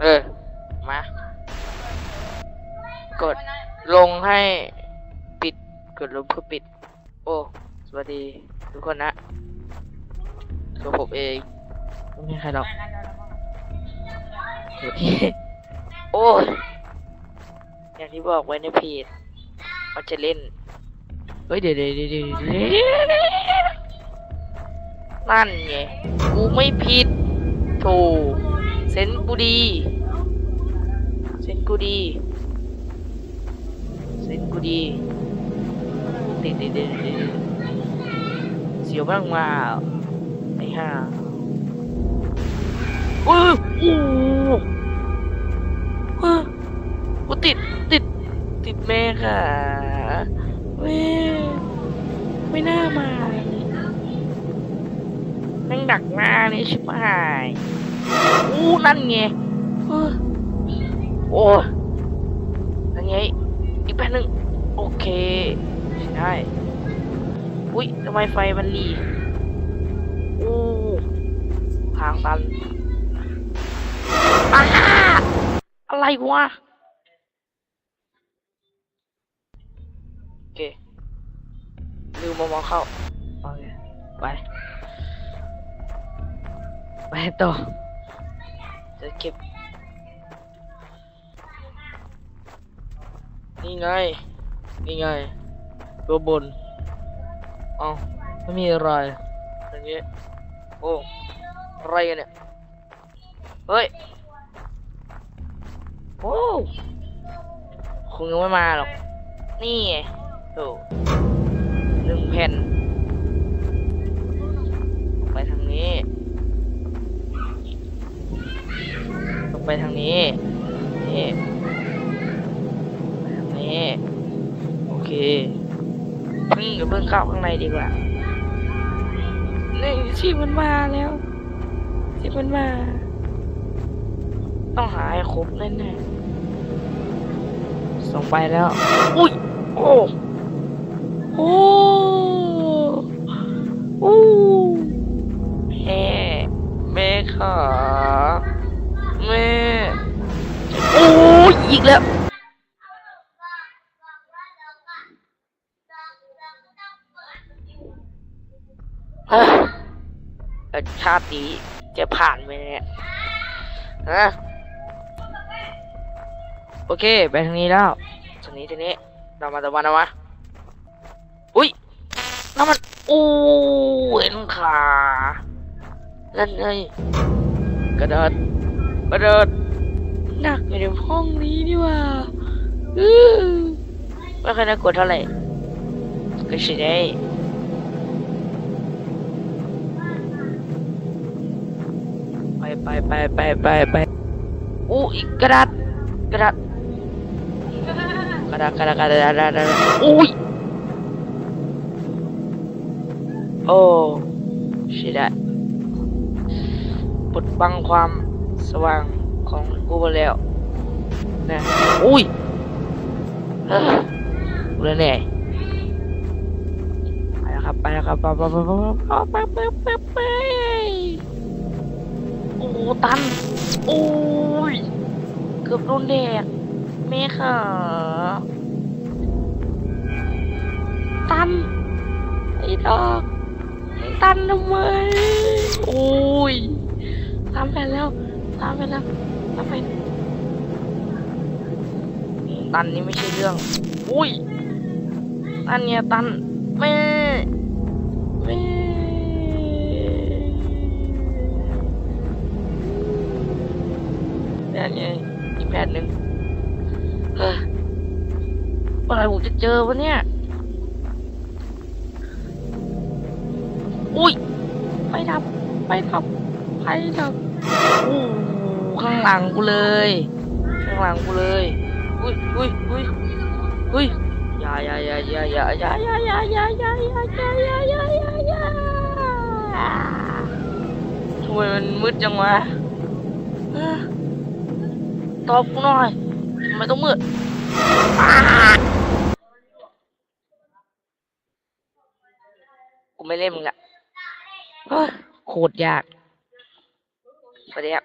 เออ มา กดลงให้ปิด กดลงเพื่อปิด โอ้ สวัสดีทุกคนนะตัวผมเองไม่มีใครหรอกสวัสดีโอ้ยอย่างที่บอกไว้ในเพจมันจะเล่น เฮ้ยเดี๋ยวเดี๋ยวเดี๋ยวเดี๋ยวเดี๋ยวนั่นไง กูไม่ผิดโถเซนกูดีเซนกูดีเซนกูดีเด็ดเด็ดเด็ดเสียวบ้างมาไอ้ห่าโอ้ยโอ้โหกูติดติดติดแม่ค่ะแม่ไม่น่ามานั่งดักหน้านี่ชิบหาย อู้นั่นไงโอ้ยนั่นไงอีกแป๊บนึงโอเคใช่อุ้ยทำไมไฟมันหลีอู้ทางตันอาอะไรวะโอเคลืมมามองเข้าโอเคไป ไปต่อ จะเก็บ นี่ไง นี่ไงตัวบน เอาไม่มีอะไรอย่างเงี้ยโอ้อะไรกันเนี่ย เฮ้ย โอ้คงยังไม่มาหรอก นี่โอ้ ทางนี้ นี่ทางนี้โอเคพึ่งกับเพิ่งเข้าข้างในดีกว่านี่ชีมันมาแล้วชีมันมา ต้องหาให้ครบแน่ๆส่งไปแล้ว อุ้ย โอ้โอ้โอ้แม่แม่ขาแม่ โอ้ย อีกแล้วเฮ้ยแล้ว ชาตินี้จะผ่านไหมเนี่ยฮะโอเค ไปทางนี้แล้วทางนี้ทางนี้ เรามาตะวันเอามาอุ้ยน้ำมันโอ้เห็นขานั่นไงกระโดดกระโดด หนักอยู่ในห้องนี้นี่ว่าอือไม่เคยน่ากลัวเท่าไหร่ก็ใช่ได้ไปไปไปไปไปไปอู้อีกกระดาษกระดาษกระดาษกระดาษกระดาษกระดาษอุ้ยโอ้ชิดะปดบังความสว่าง ของกูไปแล้วนะอุ้ยกูเรแน่อยไปแล้วครับไปครับไปไปไปไปไปไปไปไปโอ้ตันอุ้ยเกือบโดนแดดแม่ค่ะตันไอ้ดอกตันทำไมอุ้ยทำไปแล้ว ตามไปแล้วตามไปตันนี่ไม่ใช่เรื่อง อุ้ยตันเนี่ยตันแม่แม่แผ่นไงอีกแผ่นหนึ่งเฮ้ยเมื่อไรผมจะเจอวะเนี่ย อุ้ยไฟดับไฟดับไฟดับ อู้ข้างหลังกูเลย ข้างหลังกูเลย อุ้ยอุ้ยอุ้ยอุ้ยอย่าอย่าอย่าอย่าอย่าอย่าอย่าอย่าอย่าอย่าอย่าอย่าอย่าอย่าอย่าอย่าทำไมมันมืดจังวะตอบกูหน่อยทำไมต้องมืดกูไม่เล่นมึงละโคตรยาก for the app